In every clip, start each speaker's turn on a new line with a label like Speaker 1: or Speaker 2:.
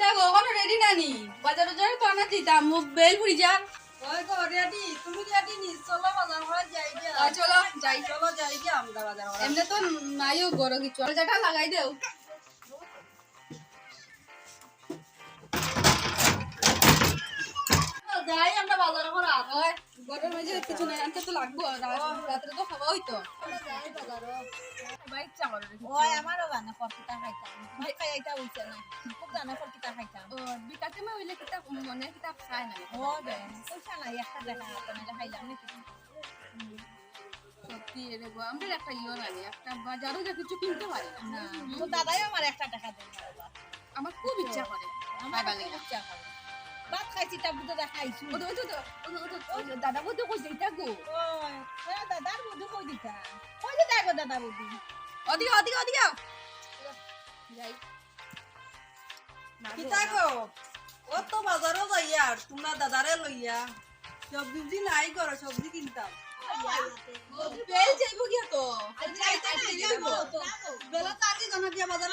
Speaker 1: গো কোনো রেডি নানি? বাজার বাজার তো আনা দিতাম মুখ বেল পুরি যা।
Speaker 2: ওই গো রেডি তুমি রেডি নি? চলো বাজার করে যাই গিয়া
Speaker 1: চলো। যাই
Speaker 2: চলো যাই গিয়া আমরা বাজার
Speaker 1: এমনি তো নাইও গরো কিছু। যেটা লাগাই দেও।
Speaker 2: বাজার করে
Speaker 1: ওই গরমের মাঝে কিছু নাই আনতে তো লাগবো রা- রাত্রে তো খাওয়া হইতো।
Speaker 2: যাই বাজার
Speaker 1: বাইক চামার
Speaker 2: ওই আমারও জানে ফরকিটা খাইতাম। ভাত খাই আইতা হইছে না খুব জানে ফরকিটা খাইতাম।
Speaker 1: ও বিকাতে মে হইলে কিতাব মনে কিতাব খায় না।
Speaker 2: ও বে পয়সা নাই একটা দেখা আপনারা খাইলাম নাকি?
Speaker 1: সত্যি রে গো আমরা একটা ইয়ে নানি একটা বাজারও যা কিছু কিনতে পারি না।
Speaker 2: না তো দাদাই আমার একটা টাকা
Speaker 1: খুব ইচ্ছা করে।
Speaker 2: আমার ইচ্ছা করে। ভাত খাইছি তা বুঝে দেখাইছি
Speaker 1: ও তো ও ও তো- ও তো- ও তো দাদা বলতে কই যাইতা গো।
Speaker 2: ওই দাদার বুদ্ধি কই দিতা? কই দিতা গো দাদা বুদ্ধি?
Speaker 1: ওদিকে ওদিকে ওদিকে। যাই।
Speaker 2: কিতা গো ও তো বাজারও যাইয়া তোমরা দাদারে লইয়া সবজি নাই করো সবজি কিনতাম।
Speaker 1: বেল যাইবো গিয়া তো।
Speaker 2: যাইতে নাই, যাব বেলা তো। আগে জানা দিয়া বাজার।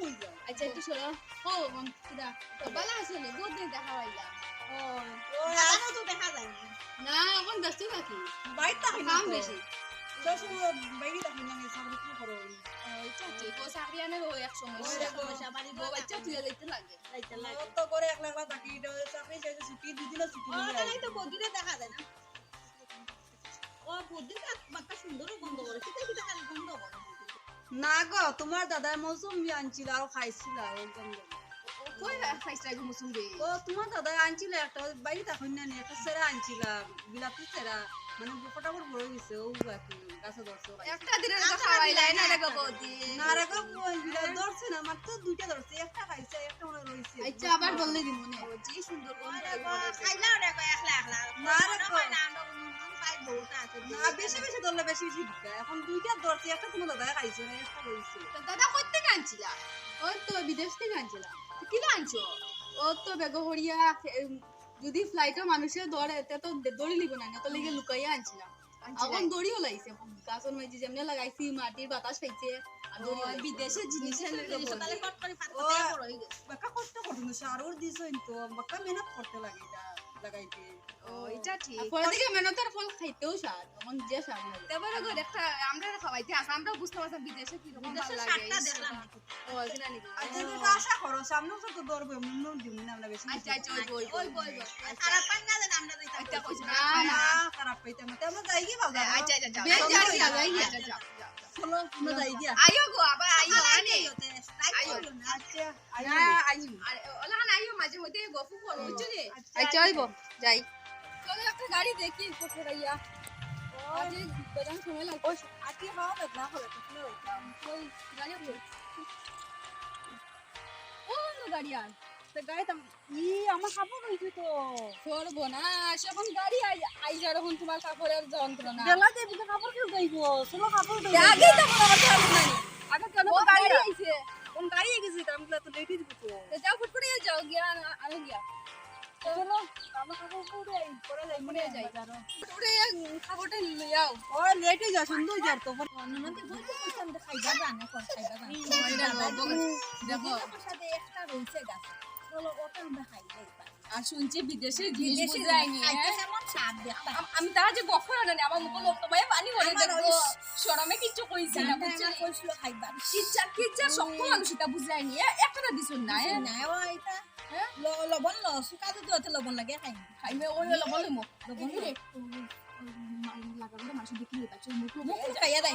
Speaker 2: মই যাও।
Speaker 1: আচ্ছা একটু সরো ও তো বালা নে বহুত দিন দেখা হইলা
Speaker 2: ওই, আমারও তো দেখা যায় না।
Speaker 1: না এখন ব্যস্ত থাকি
Speaker 2: বাড়িতে থাকি না
Speaker 1: কাম
Speaker 2: তো।
Speaker 1: বেশি
Speaker 2: শ্বশুর বাড়িতে থাকি না, চাকরি কি করো?
Speaker 1: ঠিক ও চাকরি আনে ও এক
Speaker 2: ওই এক সমস্যা, বাড়ি
Speaker 1: বউ বাচ্চা তুই যাইতে লাগে
Speaker 2: তো করে চাকরি দুদিনও ছুটি নিয়ে আইছি। না গো তোমার দাদার মৌসুমি আনছিল আর খাইছিল আর গন্ধ
Speaker 1: কই খাইছা গো
Speaker 2: ও তোমার দাদা আনছিল একটা বাইরে তখন না একটা সেরা আনছিল বিলাতি সেরা মানে বড় হয়েছে ও এখন গাছে ধরছে।
Speaker 1: একটা দিনের তো খাওয়াইলাই না রে বৌদি।
Speaker 2: না রে গো বিলা ধরছে না মাত্র দুইটা ধরছে একটা খাইছে একটা মনে রইছে
Speaker 1: আচ্ছা আবার বললে দি ও জি সুন্দর গন্ধ
Speaker 2: না না বেশি বেশি ধরলে বেশি বেশি দিকা এখন দুইটা ধরছে একটা তোমার দাদা খাইছে না একটা রইছে
Speaker 1: দাদা কই থেকে আনছিলা ওই তো বিদেশ থেকে আনছিলা কি আনছো? ও তো বেগহরিয়া যদি ফ্লাইটে মানুষের দৌড়ে তে তো দড়ি লিব না তো লিগে লুকাইয়া আনছিলাম। এখন দড়িও লাইছে গাছর মাঝে যেমনে লাগাইছি মাটির বাতাস খাইছে আর দড়ি
Speaker 2: বিদেশে জিনিস কষ্ট করতে সারোর দিছ তো মেহনত করতে লাগে লাগাইতে।
Speaker 1: ও এটা ঠিক। পরে থেকে মেহনতের ফল খাইতেও স্বাদ এখন যে স্বাদ লাগে তারপরে গো একটা আমরা খাওয়াইতে আসা আমরা বুঝতে পারতাম বিদেশে কি রকম ভালো লাগে ও এটা নাকি।
Speaker 2: আচ্ছা এটা আশা করো সামনে তো ধরবে মুন্ন দিব না আমরা বেশি
Speaker 1: আচ্ছা আচ্ছা ওই ওই ওই আচ্ছা। কইছ না
Speaker 2: না।
Speaker 1: না
Speaker 2: খারাপ পাইতে আমরা আমরা যাই কি বাবা
Speaker 1: আচ্ছা আচ্ছা যাও বেশ যাও যাও যাও যাও।
Speaker 2: চলো আমরা যাই গিয়া।
Speaker 1: আইও গো আবার আইও।
Speaker 2: তো
Speaker 1: করব না এখন গাড়ি আই আই যা রকম তোমার কাপড়ের যন্ত্রণা।
Speaker 2: কাপড় কেউ চলো কাপড়
Speaker 1: আগে কেন গাড়ি
Speaker 2: গাড়ি
Speaker 1: আইছে?
Speaker 2: কোন গাড়ি গেছে আমগুলা তো লেডি দিব তো
Speaker 1: তো যাও ফুটফুটে যাও গিয়া আনো গিয়া। আর শুনছি বিদেশে হ্যাঁ? আম- তারা যে গফর আনে আমার মুখ লোক তোমায় পানি বলে দেখো শরমে কিচ্ছু কইছি না কিচ্ছা কিচ্ছা শক্ত মানুষ এটা বুঝায়নি একটা দিছুন না হ্যাঁ?
Speaker 2: না এটা
Speaker 1: হ্যাঁ?
Speaker 2: লবণ ল শুকা যদি হতে লবণ লাগে খাই।
Speaker 1: খাইবে ওই হলো বলে মুখ লবণ রে দেখি মুখ
Speaker 2: মুখ খাইয়া দাই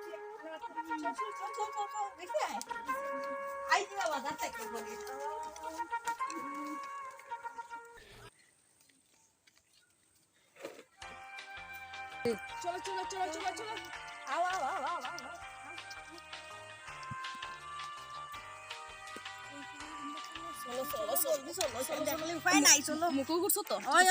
Speaker 2: চলো চলো চলো চলো
Speaker 1: চলো। মুখো করছ তো
Speaker 2: ওই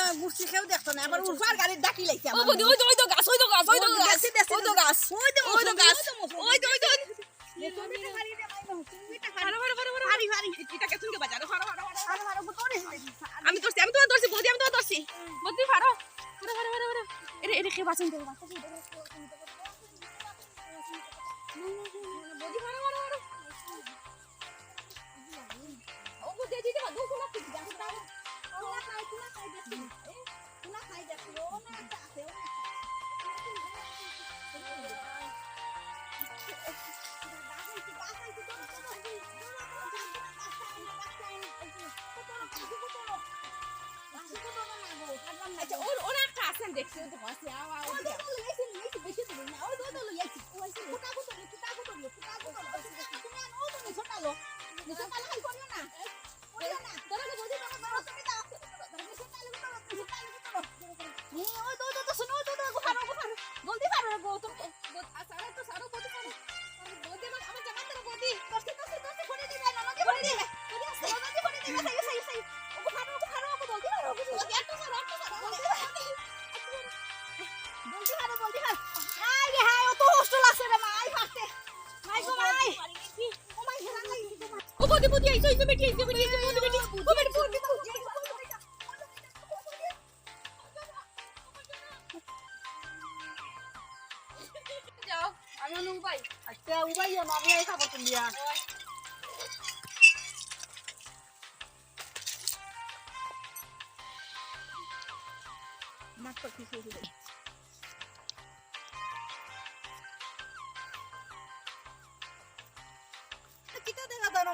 Speaker 2: তো দেখতো না আবার উরফার গাড়ির ডাকি
Speaker 1: বদি ওই তো ওই তো গাছ ওই তো গাছ ওই তো গাছ ওই তো গাছ
Speaker 2: ওই তো
Speaker 1: ওই তো গাছ ওই তো ওই তো আচ্ছা ওর একটা আছেন দেখছি ওই তো হাসি আওয়া ওই তো সারা ও বদি বদি আইছো আইছো বেটি আইছো বেটি আইছো বদি বেটি ও বেটি বদি যাও আমি অনু ভাই
Speaker 2: আচ্ছা উবাই আমি এই খাব তুলিয়া মাছ কি শুরু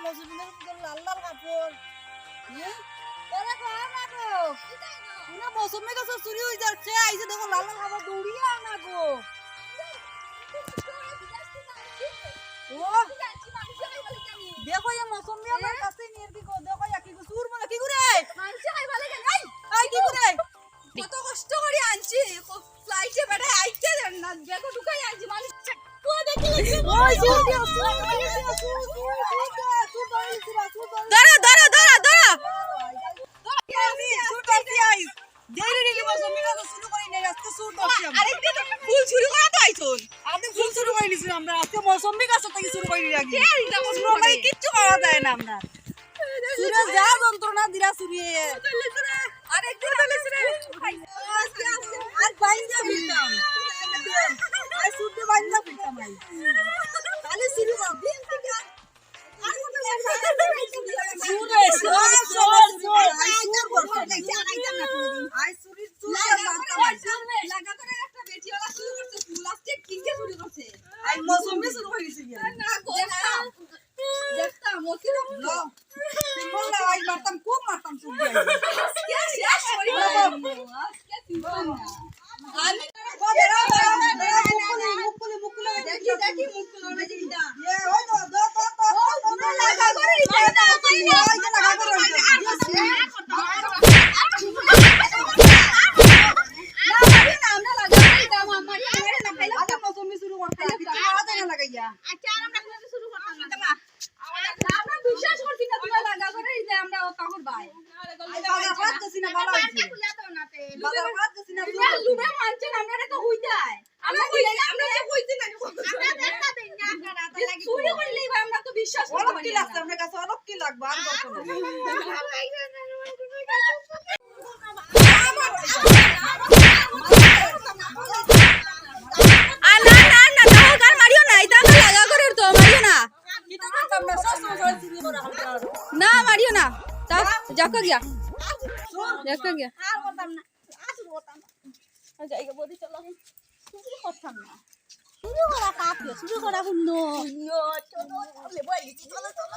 Speaker 2: জুবিনের লাল লাল কাপড় না মৌসুমি গাছ চুরি হয়ে যাচ্ছে আইসে দেখো লাল লাল খাবার দৌড়িয়ে আনা গো দেখো এ মৌসুমি আমার কাছে নিয়ে কি দেখো কি চুর মানে কি করে মানছে আই ভালো কেন আই কি করে
Speaker 1: কত কষ্ট করে আনছি ফ্লাইটে বেটা আইতে দেন না দেখো ঢুকাই আনছি মানুষ
Speaker 2: আজকে সুর দর্শি আমরা
Speaker 1: আরে ফুল শুরু করা তো আইছুন
Speaker 2: আপনি ফুল শুরু করে নিছি আমরা। আজকে মৌসুমি কাছে থেকে শুরু করি
Speaker 1: এটা মনে
Speaker 2: কিচ্ছু করা যায় না আমরা। সুরে যা যন্ত্রণা সুরিয়ে
Speaker 1: আরে
Speaker 2: বাইন্দা ফিরতাম। বাইন্দা ফিরতাম তাহলে
Speaker 1: Jesus. কইছি না আমরা দেখা দেই না আপনারা তো তো বিশ্বাস না না মারিও না তো যাকো গিয়া যাকো গিয়া
Speaker 2: আর করতাম না শুরু করতাম না
Speaker 1: জায়গা বদি চলো
Speaker 2: করতাম না শুরু করা কাকে? শুরু করা শূন্য চলো চলো চলো।